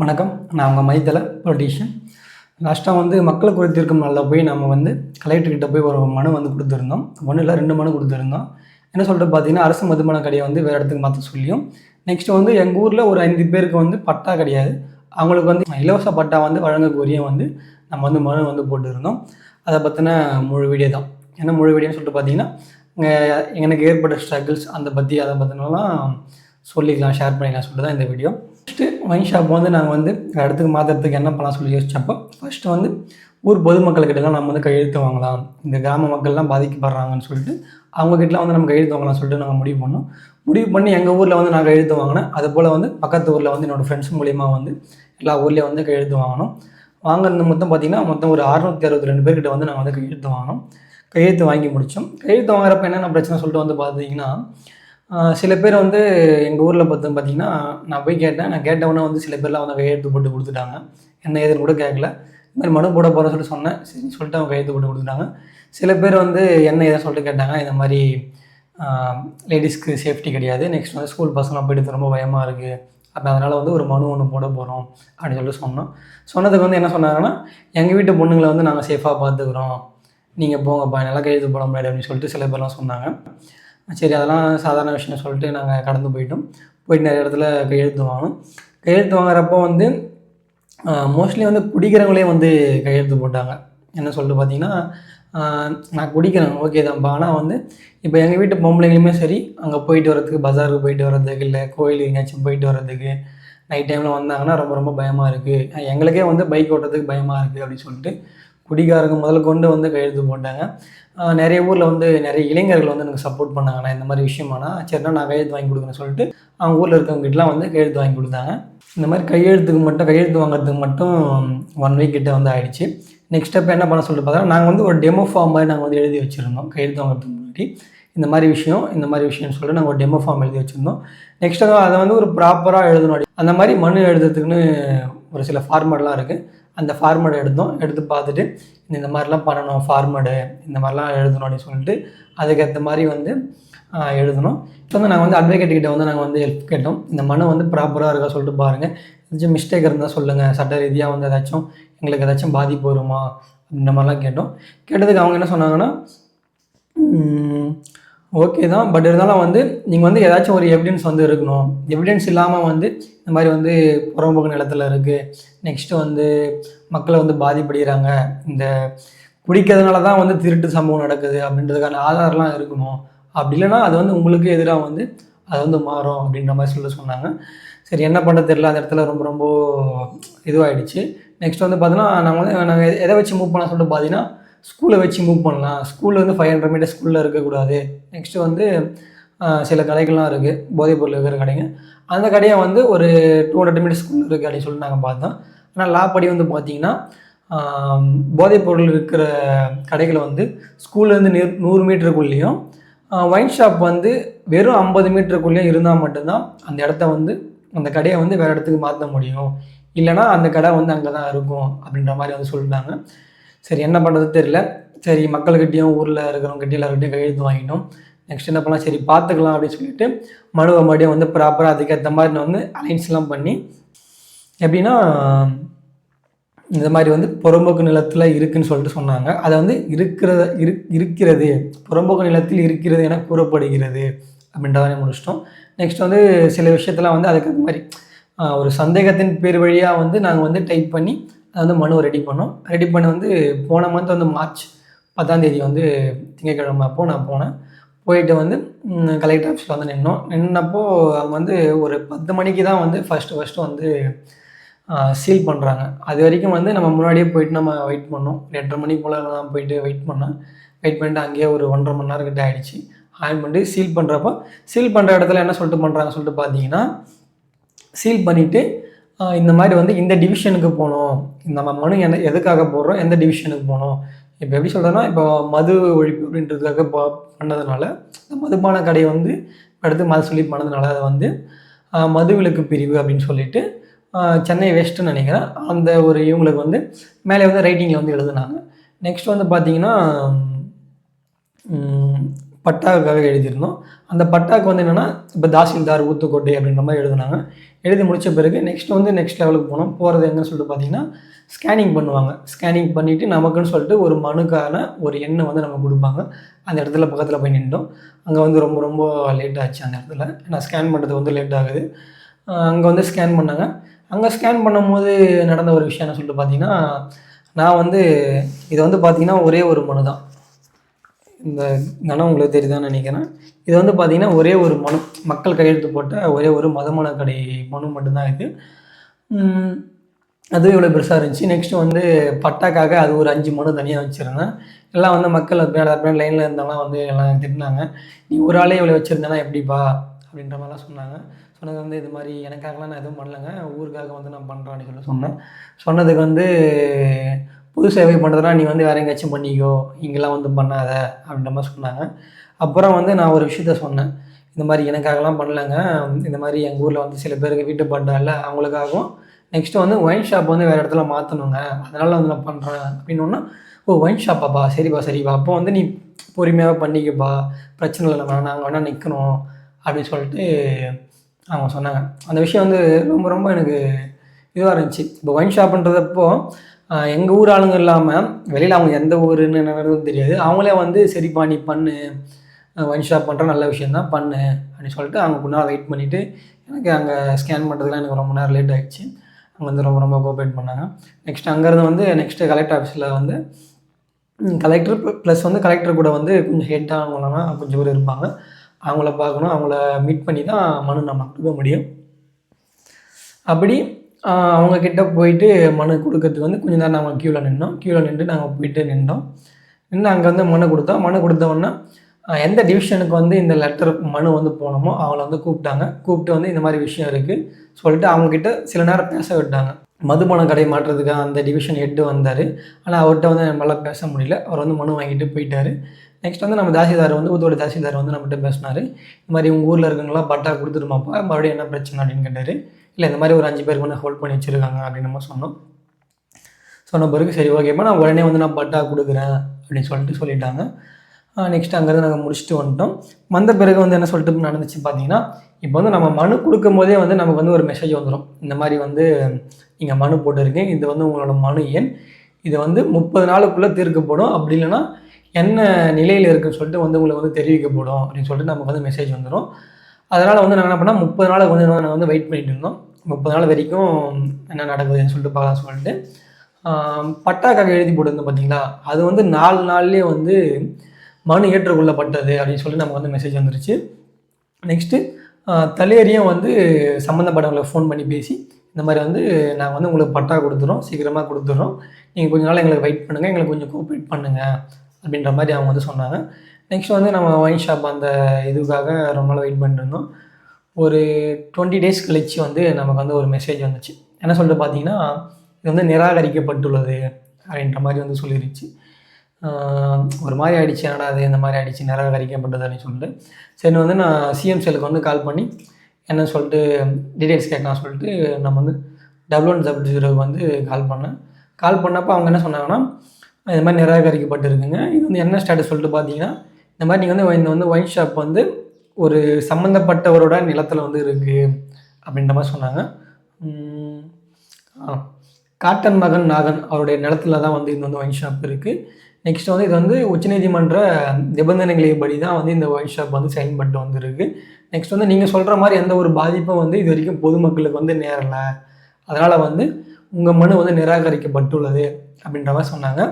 வணக்கம். நான் உங்கள் மைத்தலை பொலிட்டீஷியன் லாஸ்ட்டாக வந்து மக்கள் குறைத்திருக்கும் நாளில் போய் நம்ம வந்து கலெக்டர்கிட்ட போய் ஒரு மனு வந்து கொடுத்துருந்தோம். ஒன்றும் இல்லை ரெண்டு மனு கொடுத்துருந்தோம். என்ன சொல்லிட்டு பார்த்தீங்கன்னா அரசு மதுபான கடையை வந்து வேறு இடத்துக்கு மாற்ற சொல்லியும். நெக்ஸ்ட் வந்து எங்கள் ஊரில் ஒரு ஐந்து பேருக்கு வந்து பட்டா கிடையாது. அவங்களுக்கு வந்து இலவச பட்டா வந்து வழங்க கோரியும் வந்து நம்ம வந்து மனு வந்து போட்டுருந்தோம். அதை பற்றின முழு வீடியோ தான். என்ன முழு வீடியோன்னு சொல்லிட்டு பார்த்தீங்கன்னா இங்கே எனக்கு ஏற்பட்ட ஸ்ட்ரகிள்ஸ் அந்த பற்றி அதை பற்றினலாம் சொல்லிக்கலாம் ஷேர் பண்ணிக்கலாம் சொல்லிட்டு தான் இந்த வீடியோ ஃபஸ்ட்டு ஒயின் ஷாப் வந்து நாங்கள் வந்து இடத்துக்கு மாற்றுறதுக்கு என்ன பண்ணலாம் சொல்லி யோசிச்சப்போ ஃபஸ்ட்டு வந்து ஊர் பொதுமக்கள்கிட்டலாம் நம்ம வந்து கையெழுத்து வாங்கலாம். இந்த கிராம மக்கள்லாம் பாதிக்கப்படுறாங்கன்னு சொல்லிட்டு அவங்கக்கிட்டலாம் வந்து நம்ம கையெழுத்து வாங்கலாம் சொல்லிட்டு நாங்கள் முடிவு பண்ணோம். முடிவு பண்ணி எங்கள் ஊரில் வந்து நான் கையெழுத்து வாங்கினேன் அது போல் வந்து பக்கத்து ஊரில் வந்து என்னோடய ஃப்ரெண்ட்ஸ் மூலிமா வந்து எல்லா ஊர்லேயும் வந்து கையெழுத்து வாங்கினோம். வாங்கினது மொத்தம் பார்த்திங்கன்னா மொத்தம் ஒரு அறுநூத்தி அறுபத்தி ரெண்டு பேர்கிட்ட வந்து நாங்கள் வந்து கையெழுத்து வாங்கினோம். கையெழுத்து வாங்கி முடித்தோம் கையெழுத்து வாங்குறப்ப என்னென்ன பிரச்சனை சொல்லிட்டு வந்து பார்த்தீங்கன்னா சில பேர் வந்து எங்கள் ஊரில் பார்த்து பார்த்தீங்கன்னா நான் போய் கேட்டேன். நான் கேட்டவொடனே வந்து சில பேர்லாம் வந்து கையெழுத்து போட்டு கொடுத்துட்டாங்க. என்ன ஏதுன்னு கூட கேட்கல இந்த மாதிரி மனு போட போகிறேன்னு சொல்லி சொன்னேன். சரி சொல்லிட்டு அவங்க கையெழுத்து போட்டு கொடுத்துட்டாங்க. சில பேர் வந்து என்ன ஏதுன்னு சொல்லிட்டு கேட்டாங்க. இந்த மாதிரி லேடிஸ்க்கு சேஃப்டி கிடையாது. நெக்ஸ்ட் வந்து ஸ்கூல் பசங்களாம் போயிட்டு ரொம்ப பயமாக இருக்குது அப்போ அதனால் வந்து ஒரு மனு ஒன்று போட போகிறோம் அப்படின்னு சொல்லிட்டு சொன்னோம். சொன்னதுக்கு வந்து என்ன சொன்னாங்கன்னா எங்கள் வீட்டு பொண்ணுங்களை வந்து நாங்கள் சேஃபாக பார்த்துக்குறோம். நீங்கள் போங்கப்பா. என்னால் கையெழுத்து போட முடியாது அப்படின்னு சொல்லிட்டு சில பேர்லாம் சொன்னாங்க. சரி அதெல்லாம் சாதாரண விஷயம்னு சொல்லிட்டு நாங்கள் கடந்து போயிட்டோம். போயிட்டு நிறைய இடத்துல கையெழுத்து வாங்கணும் கையெழுத்து வாங்குறப்போ வந்து மோஸ்ட்லி வந்து குடிக்கிறவங்களே வந்து கையெழுத்து போட்டாங்க. என்ன சொல்லிட்டு பார்த்தீங்கன்னா நான் குடிக்கிறேன் ஓகே தான்ப்பா. ஆனால் வந்து இப்போ எங்கள் வீட்டு பொம்பளைங்களுமே சரி அங்கே போயிட்டு வரதுக்கு பஜாருக்கு போயிட்டு வர்றதுக்கு இல்லை கோயிலுக்கு எங்கேயாச்சும் போயிட்டு வர்றதுக்கு நைட் டைமில் வந்தாங்கன்னா ரொம்ப ரொம்ப பயமாக இருக்குது எங்களுக்கே வந்து பைக் ஓட்டுறதுக்கு பயமாக இருக்குது அப்படின்னு சொல்லிட்டு குடிகாரங்க முதல்ல கொண்டு வந்து கையெழுத்து போட்டாங்க. நிறைய ஊரில் வந்து நிறைய இளைஞர்கள் வந்து எனக்கு சப்போர்ட் பண்ணாங்கண்ணா இந்த மாதிரி விஷயமானா. சரிண்ணா நான் கையெழுத்து வாங்கி கொடுக்குறேன்னு சொல்லிட்டு அவங்க ஊரில் இருக்கவங்ககிட்டலாம் வந்து கையெழுத்து வாங்கி கொடுத்தாங்க. இந்த மாதிரி கையெழுத்துக்கு மட்டும் கையெழுத்து வாங்குறதுக்கு மட்டும் ஒன் வீக் கிட்ட வந்து ஆயிடுச்சு. நெக்ஸ்ட் ஸ்டெப் என்ன பண்ண சொல்லிட்டு பார்த்தா நாங்கள் வந்து ஒரு டெமோ ஃபார்ம் மாதிரி நாங்கள் வந்து எழுதி வச்சுருந்தோம் கையெழுத்து வாங்குறதுக்கு முன்னாடி. இந்த மாதிரி விஷயம் இந்த மாதிரி விஷயம்னு சொல்லிட்டு நாங்கள் ஒரு டெமோ ஃபார்ம் எழுதி வச்சுருந்தோம். நெக்ஸ்ட் அதை வந்து ஒரு ப்ராப்பராக எழுதணும். அந்த மாதிரி மனு எழுதுறதுக்குன்னு ஒரு சில ஃபார்மேட்லாம் இருக்குது அந்த ஃபார்மேட் எடுத்தோம். எடுத்து பார்த்துட்டு இந்த மாதிரிலாம் பண்ணணும் ஃபார்மேடு இந்த மாதிரிலாம் எழுதணும் அப்படின்னு சொல்லிட்டு அதுக்கேற்ற மாதிரி வந்து எழுதணும். இப்போ வந்து நாங்கள் வந்து அட்வொகேட்டுக்கிட்ட வந்து நாங்கள் வந்து ஹெல்ப் கேட்டோம். இந்த மனு வந்து ப்ராப்பராக இருக்கா சொல்லிட்டு பாருங்கள் ஏதாச்சும் மிஸ்டேக் இருந்தால் சொல்லுங்கள் சட்ட ரீதியாக வந்து ஏதாச்சும் எங்களுக்கு ஏதாச்சும் பாதிப்பு வருமா? இந்த மாதிரிலாம் கேட்டோம். கேட்டதுக்கு அவங்க என்ன சொன்னாங்கன்னா ஓகே தான். பட் இருந்தாலும் வந்து நீங்கள் வந்து ஏதாச்சும் ஒரு எவிடன்ஸ் வந்து இருக்கணும். எவிடன்ஸ் இல்லாமல் வந்து இந்த மாதிரி வந்து புறம்போக்கு நிலத்தில் இருக்குது நெக்ஸ்ட்டு வந்து மக்களை வந்து பாதிப்படைகிறாங்க இந்த குடிக்கிறதுனால தான் வந்து திருட்டு சம்பவம் நடக்குது அப்படின்றதுக்கான ஆதாரம்லாம் இருக்கணும். அப்படி இல்லைன்னா அது வந்து உங்களுக்கு எதிராக வந்து அது வந்து மாறும் அப்படின்ற மாதிரி சொல்ல சொன்னாங்க. சரி என்ன பண்ண தெரில அந்த இடத்துல ரொம்ப ரொம்ப இதுவாகிடுச்சு நெக்ஸ்ட் வந்து பார்த்தோன்னா நாங்கள் வந்து நாங்கள் எதை வச்சு மூவ் பண்ண சொல்லிட்டு பார்த்தீங்கன்னா ஸ்கூலை வச்சு மூவ் பண்ணலாம். ஸ்கூலில் வந்து ஃபைவ் ஹண்ட்ரட் மீட்டர் ஸ்கூலில் இருக்கக்கூடாது. நெக்ஸ்ட்டு வந்து சில கடைகள்லாம் இருக்குது போதைப்பொருள் இருக்கிற கடைங்க. அந்த கடையை வந்து ஒரு டூ ஹண்ட்ரட் மீட்டர் ஸ்கூல் இருக்குது அப்படின்னு சொல்லி நாங்கள் பார்த்தோம். ஆனால் லா படி வந்து பார்த்தீங்கன்னா போதைப்பொருள் இருக்கிற கடைகளை வந்து ஸ்கூல்லேருந்து நூறு நூறு மீட்டருக்குள்ளேயும் ஒயின் ஷாப் வந்து வெறும் ஐம்பது மீட்டருக்குள்ளேயும் இருந்தால் மட்டும்தான் அந்த இடத்த வந்து அந்த கடையை வந்து வேறு இடத்துக்கு மாற்ற முடியும். இல்லைனா அந்த கடை வந்து அங்கே தான் இருக்கும் அப்படின்ற மாதிரி வந்து சொல்லிட்டாங்க சரி என்ன பண்ணுறது தெரியல. சரி மக்கள்கிட்டையும் ஊரில் இருக்கிறவங்ககிட்டையும் எல்லாருக்கிட்டையும் கையெழுத்து வாங்கிட்டோம். நெக்ஸ்ட் என்ன பண்ணலாம்? சரி பார்த்துக்கலாம் அப்படின்னு சொல்லிட்டு மனுவை மறுபடியும் வந்து ப்ராப்பராக அதுக்கேற்ற மாதிரி நான் வந்து அலைன்ஸ்லாம் பண்ணி எப்படின்னா இந்த மாதிரி வந்து புறம்போக்கு நிலத்தில் இருக்குன்னு சொல்லிட்டு சொன்னாங்க. அதை வந்து இருக்கிறத இரு இருக்கிறது புறம்போக்கு நிலத்தில் இருக்கிறது என கூறப்படுகிறது அப்படின்றதானே முடிச்சிட்டோம். நெக்ஸ்ட் வந்து சில விஷயத்தெல்லாம் வந்து அதுக்கு மாதிரி ஒரு சந்தேகத்தின் பேர் வழியாக வந்து நாங்கள் வந்து டைப் பண்ணி அதை வந்து மனு ரெடி பண்ணோம். ரெடி பண்ணி வந்து போன மந்த் வந்து மார்ச் பத்தாம் தேதி வந்து திங்கட்கிழமை அப்போ நான் போனேன். போயிட்டு வந்து கலெக்டர் ஆஃபீஸில் வந்து நின்னோம். நின்னப்போ அவங்க வந்து ஒரு பத்து மணிக்கு தான் வந்து ஃபஸ்ட்டு ஃபஸ்ட்டு வந்து சீல் பண்ணுறாங்க அது வரைக்கும் வந்து நம்ம முன்னாடியே போயிட்டு நம்ம வெயிட் பண்ணோம். எட்டரை மணி போல் நான் போயிட்டு வெயிட் பண்ணேன். வெயிட் பண்ணிட்டு அங்கேயே ஒரு ஒன்றரை மணி நேரம் கிட்ட ஆகிடுச்சு ஆன் பண்ணிட்டு சீல் பண்ணுறப்போ சீல் பண்ணுற இடத்துல என்ன சொல்லிட்டு பண்ணுறாங்க சொல்லிட்டு பார்த்தீங்கன்னா சீல் பண்ணிவிட்டு இந்த மாதிரி வந்து இந்த டிவிஷனுக்கு போகணும். நம்ம மனு என்ன எதுக்காக போடுறோம் எந்த டிவிஷனுக்கு போகணும். இப்போ எப்படி சொல்கிறேன்னா இப்போ மது ஒழிப்பு அப்படின்றதுக்காக பண்ணதுனால இந்த மதுபான கடையை வந்து அடுத்து மது சொல்லி பண்ணதுனால அதை வந்து மது விலக்கு பிரிவு அப்படின்னு சொல்லிட்டு சென்னை வெஸ்ட்டுன்னு நினைக்கிறேன். அந்த ஒரு இவங்களுக்கு வந்து மேலே வந்து ரைட்டிங்கில் வந்து எழுதுனாங்க. நெக்ஸ்ட் வந்து பார்த்திங்கன்னா பட்டாவுக்காக எழுதியிருந்தோம். அந்த பட்டாக்கு வந்து என்னென்னா இப்போ தாசில்தார் ஊத்துக்கோட்டை அப்படின்ற மாதிரி எழுதுனாங்க. எழுதி முடித்த பிறகு நெக்ஸ்ட் வந்து நெக்ஸ்ட் லெவலுக்கு போனோம். போகிறது எங்கன்னு சொல்லிட்டு பார்த்தீங்கன்னா ஸ்கேனிங் பண்ணுவாங்க. ஸ்கேனிங் பண்ணிவிட்டு நமக்குன்னு சொல்லிட்டு ஒரு மனுக்கான ஒரு எண்ணை வந்து நம்ம கொடுப்பாங்க. அந்த இடத்துல பக்கத்தில் போய் நின்றோம் அங்கே வந்து ரொம்ப ரொம்ப லேட் ஆச்சு அந்த இடத்துல. ஏன்னா ஸ்கேன் பண்ணுறது வந்து லேட் ஆகுது. அங்கே வந்து ஸ்கேன் பண்ணாங்க. அங்கே ஸ்கேன் பண்ணும்போது நடந்த ஒரு விஷயம் என்ன சொல்லிட்டு பார்த்தீங்கன்னா நான் வந்து இது வந்து பார்த்தீங்கன்னா ஒரே ஒரு மனு தான் இந்த கணம் உங்களுக்கு தெரியுதான்னு நினைக்கிறேன். இது வந்து பார்த்திங்கன்னா ஒரே ஒரு மனு மக்கள் கையெழுத்து போட்ட ஒரே ஒரு மதமான கடை மனு மட்டும்தான் இது. அதுவும் இவ்வளோ பெருசாக இருந்துச்சு. நெக்ஸ்ட்டு வந்து பட்டாக்காக அது ஒரு அஞ்சு மனு தனியாக வச்சுருந்தேன். எல்லாம் வந்து மக்கள் அப்படியே லைனில் இருந்தவங்களாம் வந்து எல்லாம் திட்டினாங்க. நீ ஒரு ஆளே இவ்வளோ வச்சுருந்தேன்னா எப்படிப்பா? அப்படின்ற மாதிரிலாம் சொன்னாங்க. சொன்னது வந்து இது மாதிரி எனக்காகலாம் நான் எதுவும் பண்ணலங்க. ஊருக்காக வந்து நான் பண்ணுறேன்னு சொல்லி சொன்னேன். சொன்னதுக்கு வந்து புது சேவை பண்ணுறதுனா நீ வந்து வேற எங்கேயாச்சும் பண்ணிக்கோ இங்கெல்லாம் வந்து பண்ணாத அப்படின்ற மாதிரி சொன்னாங்க. அப்புறம் வந்து நான் ஒரு விஷயத்த சொன்னேன். இந்த மாதிரி எனக்காகலாம் பண்ணலங்க. இந்த மாதிரி எங்கள் ஊரில் வந்து சில பேருக்கு வீட்டு பட்டால அவங்களுக்காகவும் நெக்ஸ்ட்டு வந்து ஒயின் ஷாப் வந்து வேறு இடத்துல மாற்றணுங்க அதனால் வந்து நான் பண்ணுறேன் அப்படின்னு ஓ ஒயின் ஷாப்பாப்பா சரிப்பா சரிப்பா. அப்போ வந்து நீ பொறுமையாக பண்ணிக்கப்பா. பிரச்சனை இல்லை வேணாம் நாங்கள் வேணால் நிற்கணும் அப்படின்னு சொல்லிட்டு அவங்க சொன்னாங்க. அந்த விஷயம் வந்து ரொம்ப ரொம்ப எனக்கு இதுவாக இருந்துச்சு. இப்போ ஒயின் ஷாப்புன்றதப்போ எங்கள் ஊர் ஆளுங்க இல்லாமல் வெளியில் அவங்க எந்த ஊருன்னு என்னன்னு தெரியாது. அவங்களே வந்து சரிப்பா நீ பண்ணு. ஒன் ஷாப் பண்ணுற நல்ல விஷயந்தான் பண்ணு. அப்படின்னு சொல்லிட்டு அவங்க முன்னால் வெயிட் பண்ணிவிட்டு எனக்கு அங்கே ஸ்கேன் பண்ணுறதுலாம் எனக்கு ரொம்ப நேரம் லேட் ஆகிடுச்சு அங்கே வந்து ரொம்ப ரொம்ப கோஆப்ரேட் பண்ணாங்க. நெக்ஸ்ட் அங்கேருந்து வந்து நெக்ஸ்ட்டு கலெக்டர் ஆஃபீஸில் வந்து கலெக்டர் ப்ளஸ் வந்து கலெக்டர் கூட வந்து கொஞ்சம் ஹெட்டானவங்களாம் கொஞ்சம் பேர் இருப்பாங்க. அவங்கள பார்க்கணும். அவங்கள மீட் பண்ணி தான் மனு நம்ம கொடுக்க முடியும். அப்படி அவங்கக்கிட்ட போயிட்டு மனு கொடுக்கறதுக்கு வந்து கொஞ்ச நேரம் நாங்கள் க்யூவில் நின்றோம் க்யூவில் நின்று நாங்கள் போயிட்டு நின்றோம் நின்று அங்கே வந்து மனு கொடுத்தோம் மனு கொடுத்தோன்னா எந்த டிவிஷனுக்கு வந்து இந்த லெட்டர் மனு வந்து போனோமோ அவங்கள வந்து கூப்பிட்டாங்க. கூப்பிட்டு வந்து இந்த மாதிரி விஷயம் இருக்குது சொல்லிட்டு அவங்கக்கிட்ட சில நேரம் பேச விட்டாங்க. மதுபானம் கடை மாற்றுறதுக்கு அந்த டிவிஷன் ஹெட்டு வந்தார். ஆனால் அவர்கிட்ட வந்து நம்மளால் பேச முடியல. அவர் வந்து மனு வாங்கிட்டு போயிட்டார். நெக்ஸ்ட் வந்து நம்ம தாசில்தார் வந்து ஊத்தோட தாசில்தார் வந்து நம்மகிட்ட பேசினார். இந்த மாதிரி உங்கள் ஊரில் இருக்கவங்களாம் பட்டா கொடுத்துருமாப்பா மறுபடியும் என்ன பிரச்சனை அப்படின்னு கேட்டார். இல்லை இந்த மாதிரி ஒரு அஞ்சு பேருக்கு வந்து ஹோல்ட் பண்ணி வச்சுருக்காங்க அப்படின்னு நம்ம சொன்னோம். சொன்ன பிறகு சரி ஓகேப்பா நான் உடனே வந்து நான் பட்டா கொடுக்குறேன் அப்படின்னு சொல்லிட்டு சொல்லிட்டாங்க. நெக்ஸ்ட் அங்கேருந்து நாங்கள் முடிச்சுட்டு வந்துட்டோம். வந்த பிறகு வந்து என்ன சொல்லிட்டு நடந்துச்சு பார்த்தீங்கன்னா இப்போ வந்து நம்ம மனு கொடுக்கும் போதே வந்து நமக்கு வந்து ஒரு மெசேஜ் வந்துடும் இந்த மாதிரி வந்து நீங்கள் மனு போட்டிருக்கேன் இது வந்து உங்களோட மனு எண். இது வந்து முப்பது நாளுக்குள்ளே தீர்க்கப்படும். அப்படி இல்லைன்னா என்ன நிலையில் இருக்குன்னு சொல்லிட்டு வந்து உங்களுக்கு வந்து தெரிவிக்கப்படும் அப்படின்னு சொல்லிட்டு நமக்கு வந்து மெசேஜ் வந்துடும் அதனால் வந்து நாங்கள் என்ன பண்ணால் முப்பது நாளுக்கு வந்து நாங்கள் வந்து வெயிட் பண்ணிட்டு இருந்தோம். முப்பது நாள் வரைக்கும் என்ன நடக்குதுன்னு சொல்லிட்டு பார்க்கலாம் சொல்லிட்டு. பட்டாக்காக எழுதி போட்டிருந்தோம் பார்த்தீங்களா அது வந்து நாலு நாள்லேயே வந்து மனு ஏற்றுக்கொள்ளப்பட்டது அப்படின்னு சொல்லி நமக்கு வந்து மெசேஜ் வந்துருச்சு. நெக்ஸ்ட்டு தலையறியும் வந்து சம்மந்தப்பட்டவங்களை ஃபோன் பண்ணி பேசி இந்த மாதிரி வந்து நாங்கள் வந்து உங்களுக்கு பட்டா கொடுத்துறோம் சீக்கிரமாக கொடுத்துட்றோம் நீங்கள் கொஞ்ச நாள் எங்களுக்கு வெயிட் பண்ணுங்கள் எங்களுக்கு கொஞ்சம் கோஆப்ரேட் பண்ணுங்கள் அப்படின்ற மாதிரி அவங்க வந்து சொன்னாங்க. நெக்ஸ்ட் வந்து நம்ம ஒயின் ஷாப் அந்த இதுக்காக ரொம்ப நாள் வெயிட் பண்ணிருந்தோம் ஒரு டுவெண்ட்டி டேஸ் கழிச்சு வந்து நமக்கு வந்து ஒரு மெசேஜ் வந்துச்சு. என்ன சொல்லிட்டு பார்த்தீங்கன்னா இது வந்து நிராகரிக்கப்பட்டுள்ளது அப்படின்ற மாதிரி வந்து சொல்லிருச்சு. ஒரு மாதிரி ஆகிடுச்சு என்னடா அது இந்த மாதிரி ஆகிடுச்சு நிராகரிக்கப்பட்டது அப்படின்னு சொல்லிட்டு. சரி வந்து நான் சிஎம் செல்லுக்கு வந்து கால் பண்ணி என்ன சொல்லிட்டு டீட்டெயில்ஸ் கேட்கலாம் சொல்லிட்டு நம்ம வந்து டபுள் ஒன் டபுள் ஜீரோக்கு வந்து கால் பண்ணேன். கால் பண்ணப்போ அவங்க என்ன சொன்னாங்கன்னா இது மாதிரி நிராகரிக்கப்பட்டிருக்குங்க. இது வந்து என்ன ஸ்டேட்டஸ் சொல்லிட்டு பார்த்தீங்கன்னா இந்த மாதிரி நீங்கள் வந்து இந்த வந்து ஒயின் ஷாப் வந்து ஒரு சம்மந்தப்பட்டவரோட நிலத்தில் வந்து இருக்குது அப்படின்ற மாதிரி சொன்னாங்க. காட்டன் மகன் நாகன் அவருடைய நிலத்துல தான் வந்து இந்த வந்து ஒயின் ஷாப் இருக்குது நெக்ஸ்ட் வந்து இது வந்து உச்சநீதிமன்ற நிபந்தனைகளின்படி தான் வந்து இந்த ஒயின் ஷாப் வந்து செயல்பட்டு வந்துருக்கு. நெக்ஸ்ட் வந்து நீங்கள் சொல்கிற மாதிரி எந்த ஒரு பாதிப்பும் வந்து இது வரைக்கும் பொதுமக்களுக்கு வந்து நேரலை. அதனால் வந்து உங்கள் மனு வந்து நிராகரிக்கப்பட்டுள்ளது அப்படின்ற மாதிரி சொன்னாங்க.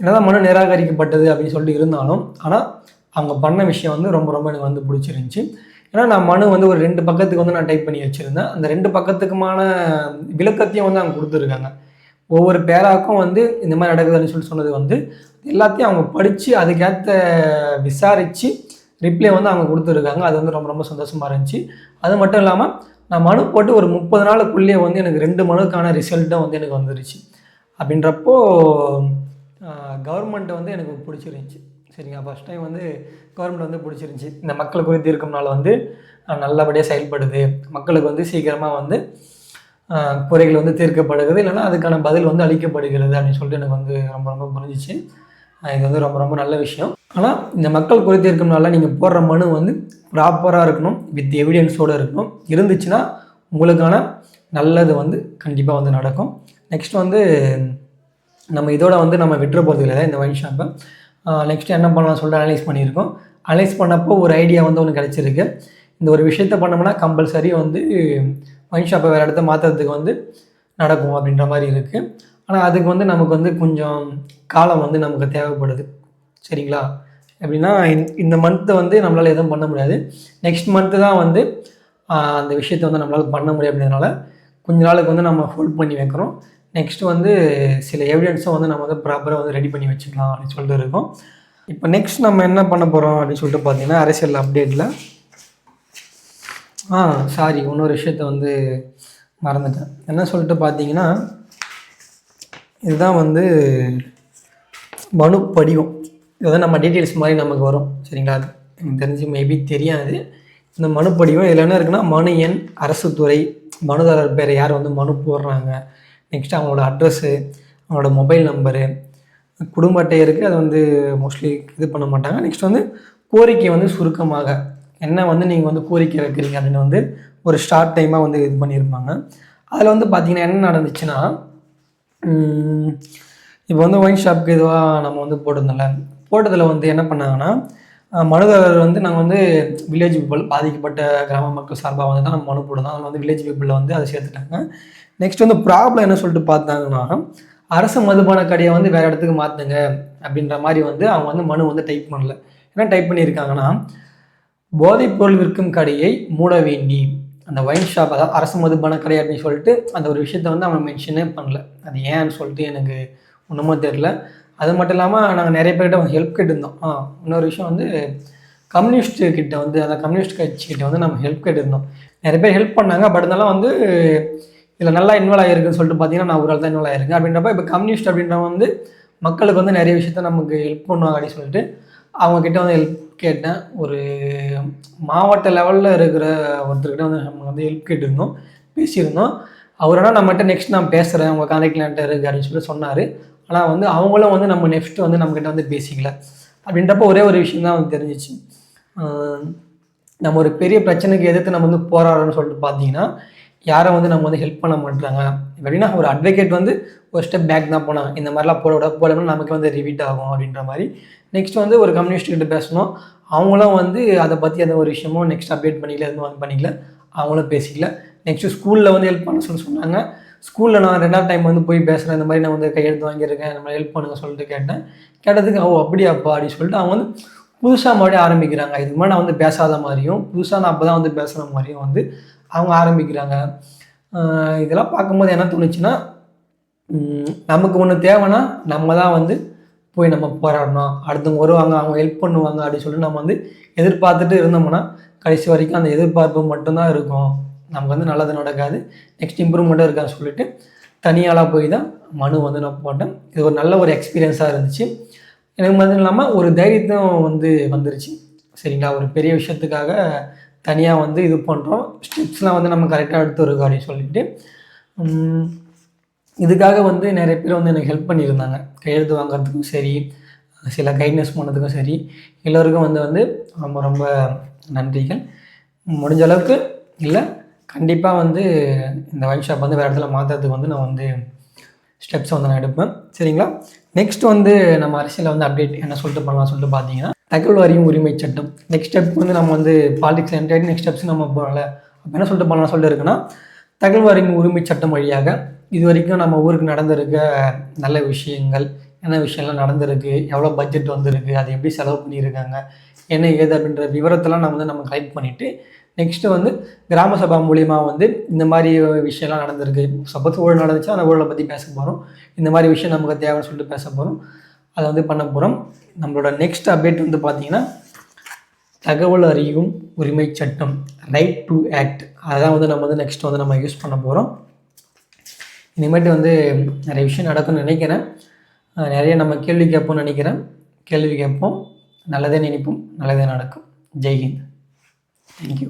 என்னதான் மனு நிராகரிக்கப்பட்டது அப்படின்னு சொல்லிட்டு இருந்தாலும் ஆனால் அவங்க பண்ண விஷயம் வந்து ரொம்ப ரொம்ப எனக்கு வந்து பிடிச்சிருந்துச்சி. ஏன்னா நான் மனு வந்து ஒரு ரெண்டு பக்கத்துக்கு வந்து நான் டைப் பண்ணி வச்சுருந்தேன். அந்த ரெண்டு பக்கத்துக்குமான விளக்கத்தையும் வந்து அவங்க கொடுத்துருக்காங்க. ஒவ்வொரு பேராக்கும் வந்து இந்த மாதிரி நடக்குதுன்னு சொல்லி சொன்னது வந்து எல்லாத்தையும் அவங்க படித்து அதுக்கேற்ற விசாரித்து ரிப்ளை வந்து அவங்க கொடுத்துருக்காங்க. அது வந்து ரொம்ப ரொம்ப சந்தோஷமாக இருந்துச்சு. அது மட்டும் இல்லாமல் நான் மனு போட்டு ஒரு முப்பது நாளுக்குள்ளேயே வந்து எனக்கு ரெண்டு மனுக்கான ரிசல்ட்டும் வந்து எனக்கு வந்துருச்சு. அப்படின்றப்போ கவர்மெண்ட்டை வந்து எனக்கு பிடிச்சிருந்துச்சி. சரிங்க ஃபஸ்ட் டைம் வந்து கவர்மெண்ட் வந்து பிடிச்சிருந்துச்சி. இந்த மக்கள் குறித்து இருக்கும்னால வந்து நல்லபடியாக செயல்படுது. மக்களுக்கு வந்து சீக்கிரமாக வந்து குறைகள் வந்து தீர்க்கப்படுகிறது. இல்லைன்னா அதுக்கான பதில் வந்து அளிக்கப்படுகிறது அப்படின்னு சொல்லிட்டு எனக்கு வந்து ரொம்ப ரொம்ப புரிஞ்சிச்சு. இது வந்து ரொம்ப ரொம்ப நல்ல விஷயம். ஆனால் இந்த மக்கள் குறை தீர்க்கும்னால நீங்கள் போடுற மனு வந்து ப்ராப்பராக இருக்கணும் வித் எவிடன்ஸோடு இருக்கணும். இருந்துச்சுன்னா உங்களுக்கான நல்லது வந்து கண்டிப்பாக வந்து நடக்கும். நெக்ஸ்ட் வந்து நம்ம இதோட வந்து நம்ம விட்டுற போகிறது இல்லை இந்த ஒயின் ஷாப்பை நெக்ஸ்ட் என்ன பண்ணலாம் சொல்லிட்டு அனலைஸ் பண்ணியிருக்கோம். அனலைஸ் பண்ணப்போ ஒரு ஐடியா வந்து ஒன்று கிடச்சிருக்கு. இந்த ஒரு விஷயத்த பண்ணோம்னா கம்பல்சரி வந்து ஒயின் ஷாப்பை வேறு இடத்த மாற்றுறதுக்கு வந்து நடக்கும் அப்படின்ற மாதிரி இருக்குது ஆனால் அதுக்கு வந்து நமக்கு வந்து கொஞ்சம் காலம் வந்து நமக்கு தேவைப்படுது. சரிங்களா? எப்படின்னா இந்த- இந்த மந்த்து வந்து நம்மளால் எதுவும் பண்ண முடியாது. நெக்ஸ்ட் மந்த்து தான் வந்து அந்த விஷயத்தை வந்து நம்மளால் பண்ண முடியும் அப்படின்றனால கொஞ்ச நாளுக்கு வந்து நம்ம ஹோல்ட் பண்ணி வைக்கிறோம். நெக்ஸ்ட் வந்து சில எவிடன்ஸும் வந்து நம்ம வந்து ப்ராப்பராக வந்து ரெடி பண்ணி வச்சுக்கலாம் அப்படின்னு சொல்லிட்டு இருக்கோம். இப்போ நெக்ஸ்ட் நம்ம என்ன பண்ண போகிறோம் அப்படின்னு சொல்லிட்டு பார்த்தீங்கன்னா அரசியல் அப்டேட்டில் ஆ சாரி இன்னொரு விஷயத்த வந்து மறந்துட்டேன். என்ன சொல்லிட்டு பார்த்தீங்கன்னா இதுதான் வந்து மனு படிவம் இது நம்ம டீட்டெயில்ஸ் மாதிரி நமக்கு வரும். சரிங்களா? அது எனக்கு தெரிஞ்சு மேபி தெரியாது. இந்த மனு படிவம் இதில் என்ன இருக்குன்னா மனு எண் அரசு துறை மனுதாரர் பேர் யார் வந்து மனு போடுறாங்க? நெக்ஸ்ட் அவங்களோட அட்ரஸ்ஸு அவங்களோட மொபைல் நம்பரு குடும்ப அட்டை இருக்குது அதை வந்து மோஸ்ட்லி இது பண்ண மாட்டாங்க. நெக்ஸ்ட் வந்து கோரிக்கை வந்து சுருக்கமாக. என்ன வந்து நீங்கள் வந்து கோரிக்கை வைக்கிறீங்க அப்படின்னு வந்து ஒரு ஸ்டார்ட் டைமாக வந்து இது பண்ணியிருப்பாங்க. அதில் வந்து பார்த்தீங்கன்னா என்ன நடந்துச்சுன்னா இப்போ வந்து ஒயின் ஷாப்புக்கு இதுவாக நம்ம வந்து போட்டிருந்தோம்ல போட்டதில் வந்து என்ன பண்ணாங்கன்னா மனுதாரர் வந்து நாங்கள் வந்து வில்லேஜ் பீப்புள் பாதிக்கப்பட்ட கிராம மக்கள் சார்பாக வந்து தான் நம்ம மனு போடுறோம் அதில் வந்து வில்லேஜ் பீப்புளில் வந்து அதை சேர்த்துட்டாங்க. நெக்ஸ்ட் வந்து ப்ராப்ளம் என்ன சொல்லிட்டு பார்த்தாங்கன்னா அரசு மதுபான கடையை வந்து வேறு இடத்துக்கு மாற்றுங்க அப்படின்ற மாதிரி வந்து அவங்க வந்து மனு வந்து டைப் பண்ணல. என்ன டைப் பண்ணியிருக்காங்கன்னா போதைப்பொருள் விற்கும் கடையை மூட வேண்டி அந்த ஒயின் ஷாப் அதாவது அரசு மதுபான கடை அப்படின்னு சொல்லிட்டு அந்த ஒரு விஷயத்த வந்து அவங்க மென்ஷனே பண்ணல. அது ஏன்னு சொல்லிட்டு எனக்கு ஒன்றுமோ தெரில அது மட்டும் இல்லாமல் நாங்கள் நிறைய பேர்கிட்ட ஹெல்ப் கேட்டிருந்தோம். ஆ இன்னொரு விஷயம் வந்து கம்யூனிஸ்ட் கிட்ட வந்து அந்த கம்யூனிஸ்ட் கட்சிக்கிட்ட வந்து நம்ம ஹெல்ப் கேட்டிருந்தோம். நிறைய பேர் ஹெல்ப் பண்ணாங்க பட் இருந்தாலும் வந்து இதில் நல்லா இன்வால்வ் ஆகிருக்குன்னு சொல்லிட்டு பார்த்தீங்கன்னா நான் ஒரு ஆள் தான் இன்வால்வ் ஆகிருக்கேன் அப்படின்றப்ப இப்போ கம்யூனிஸ்ட் அப்படின்றவங்க வந்து மக்களுக்கு வந்து நிறைய விஷயத்த நமக்கு ஹெல்ப் பண்ணுவாங்க அப்படின்னு சொல்லிட்டு அவங்கக்கிட்ட வந்து ஹெல்ப் கேட்டேன். ஒரு மாவட்ட லெவலில் இருக்கிற ஒருத்தர்கிட்ட வந்து நம்ம வந்து ஹெல்ப் கேட்டிருந்தோம் பேசியிருந்தோம். அவர் ஆனால் நம்மகிட்ட நெக்ஸ்ட் நான் பேசுகிறேன் உங்கள் கான்டாக்டில் என்கிட்ட இருக்கு அப்படின்னு சொல்லி சொன்னார். ஆனால் வந்து அவங்களும் வந்து நம்ம நெக்ஸ்ட் வந்து நம்மக்கிட்ட வந்து பேசிக்கல. அப்படின்றப்ப ஒரே ஒரு விஷயம் தான் வந்து தெரிஞ்சிச்சு. நம்ம ஒரு பெரிய பிரச்சனைக்கு எதிர்த்து நம்ம வந்து போராடுறோம்னு சொல்லிட்டு பார்த்தீங்கன்னா யாரும் வந்து நம்ம வந்து ஹெல்ப் பண்ண மாட்டாங்க எப்படின்னா ஒரு அட்வொகேட் வந்து ஒரு ஸ்டெப் பேக் தான் போனாங்க இந்த மாதிரிலாம் போட விட போடணும்னா நமக்கு வந்து ரிவீட் ஆகும் அப்படின்ற மாதிரி. நெக்ஸ்ட் வந்து ஒரு கம்யூனிஸ்ட் கிட்ட பேசணும். அவங்களும் வந்து அதை பற்றி அந்த ஒரு விஷயமும் நெக்ஸ்ட் அப்டேட் பண்ணிக்கல எதுவும் வந்து பண்ணிக்கல. அவங்களும் பேசிக்கல. நெக்ஸ்ட்டு ஸ்கூலில் வந்து ஹெல்ப் பண்ண சொல்லி சொன்னாங்க. ஸ்கூலில் நான் ரெண்டாவது டைம் வந்து போய் பேசுகிறேன் இந்த மாதிரி நான் வந்து கையெழுத்து வாங்கியிருக்கேன் இந்த மாதிரி ஹெல்ப் பண்ணுங்க சொல்லிட்டு கேட்டேன். கேட்டதுக்கு ஓ அப்படியாப்பா அப்படின்னு சொல்லிட்டு அவங்க வந்து புதுசாக மறுபடியும் ஆரம்பிக்கிறாங்க. இதுக்கு முன்னாடி நான் வந்து பேசாத மாதிரியும் புதுசாக நான் அப்போ தான் வந்து பேசுகிற மாதிரியும் வந்து அவங்க ஆரம்பிக்கிறாங்க. இதெல்லாம் பார்க்கும்போது என்ன தோணுச்சுன்னா நமக்கு ஒன்று தேவைன்னா நம்ம தான் வந்து போய் நம்ம போராடணும். அடுத்தவங்க வருவாங்க அவங்க ஹெல்ப் பண்ணுவாங்க அப்படின்னு சொல்லிட்டு நம்ம வந்து எதிர்பார்த்துட்டு இருந்தோம்னா கடைசி வரைக்கும் அந்த எதிர்பார்ப்பு மட்டும்தான் இருக்கும். நமக்கு வந்து நல்லது நடக்காது. நெக்ஸ்ட் இம்ப்ரூவ்மெண்ட்டாக இருக்கான்னு சொல்லிட்டு தனியாளாக போய் தான் மனு வந்து நான் போட்டேன். இது ஒரு நல்ல ஒரு எக்ஸ்பீரியன்ஸாக இருந்துச்சு. எனக்கு மட்டும் இல்லாமல் ஒரு தைரியத்தும் வந்து வந்துருச்சு. சரிங்களா? ஒரு பெரிய விஷயத்துக்காக தனியாக வந்து இது பண்ணுறோம் ஸ்டெப்ஸ்லாம் வந்து நம்ம கரெக்டாக எடுத்து இருக்கோம் அப்படின்னு சொல்லிட்டு. இதுக்காக வந்து நிறைய பேர் வந்து எனக்கு ஹெல்ப் பண்ணியிருந்தாங்க. கையெழுத்து வாங்குறதுக்கும் சரி சில கைட்னஸ் பண்ணதுக்கும் சரி எல்லோருக்கும் வந்து வந்து ரொம்ப ரொம்ப நன்றிகள். முடிஞ்ச அளவுக்கு இல்லை கண்டிப்பாக வந்து இந்த ஒயின் ஷாப் வந்து வேறு இடத்துல மாற்றுறதுக்கு வந்து நான் வந்து ஸ்டெப்ஸ் வந்து நான் எடுப்பேன். சரிங்களா? நெக்ஸ்ட் வந்து நம்ம அரசியலில் வந்து அப்டேட் என்ன சொல்லிட்டு பண்ணலாம் சொல்லிட்டு பார்த்தீங்கன்னா தகவல் அறியும் உரிமை சட்டம். நெக்ஸ்ட் ஸ்டெப் வந்து நம்ம வந்து பாலிடிக்ஸ் என்டைட் நெக்ஸ்ட் ஸ்டெப்ஸ் நம்ம போகல அப்போ என்ன சொல்லிட்டு பண்ணலாம் சொல்லிட்டு இருக்குன்னா தகவல் அறியும் உரிமை சட்டம் வழியாக இது வரைக்கும் நம்ம ஊருக்கு நடந்திருக்க நல்ல விஷயங்கள் என்ன விஷயம்லாம் நடந்திருக்கு எவ்வளோ பட்ஜெட் வந்திருக்கு அதை எப்படி செலவு பண்ணியிருக்காங்க என்ன ஏது அப்படின்ற விவரத்தெல்லாம் நம்ம வந்து நம்ம கலெக்ட் பண்ணிவிட்டு நெக்ஸ்ட்டு வந்து கிராம சபா மூலியமாக வந்து இந்த மாதிரி விஷயம்லாம் நடந்திருக்கு. சப்போஸ் ஊழல் நடந்துச்சு அந்த ஊழலை பற்றி பேச போகிறோம் இந்த மாதிரி விஷயம் நமக்கு தேவைன்னு சொல்லிட்டு பேச போகிறோம் அதை வந்து பண்ண போகிறோம் நம்மளோட நெக்ஸ்ட் அப்டேட் வந்து பார்த்தீங்கன்னா தகவல் அறியும் உரிமை சட்டம் ரைட் டு ஆக்ட் அதான் வந்து நம்ம வந்து நெக்ஸ்ட் வந்து நம்ம யூஸ் பண்ண போகிறோம் இனிமேட்டு வந்து நிறைய விஷயம் நடக்கும்னு நினைக்கிறேன். நிறைய நம்ம கேள்வி கேட்போம்னு நினைக்கிறேன். கேள்வி கேட்போம். நல்லதே நினைப்போம். நல்லதே நடக்கும். ஜெய்ஹிந்த் தேங்க்யூ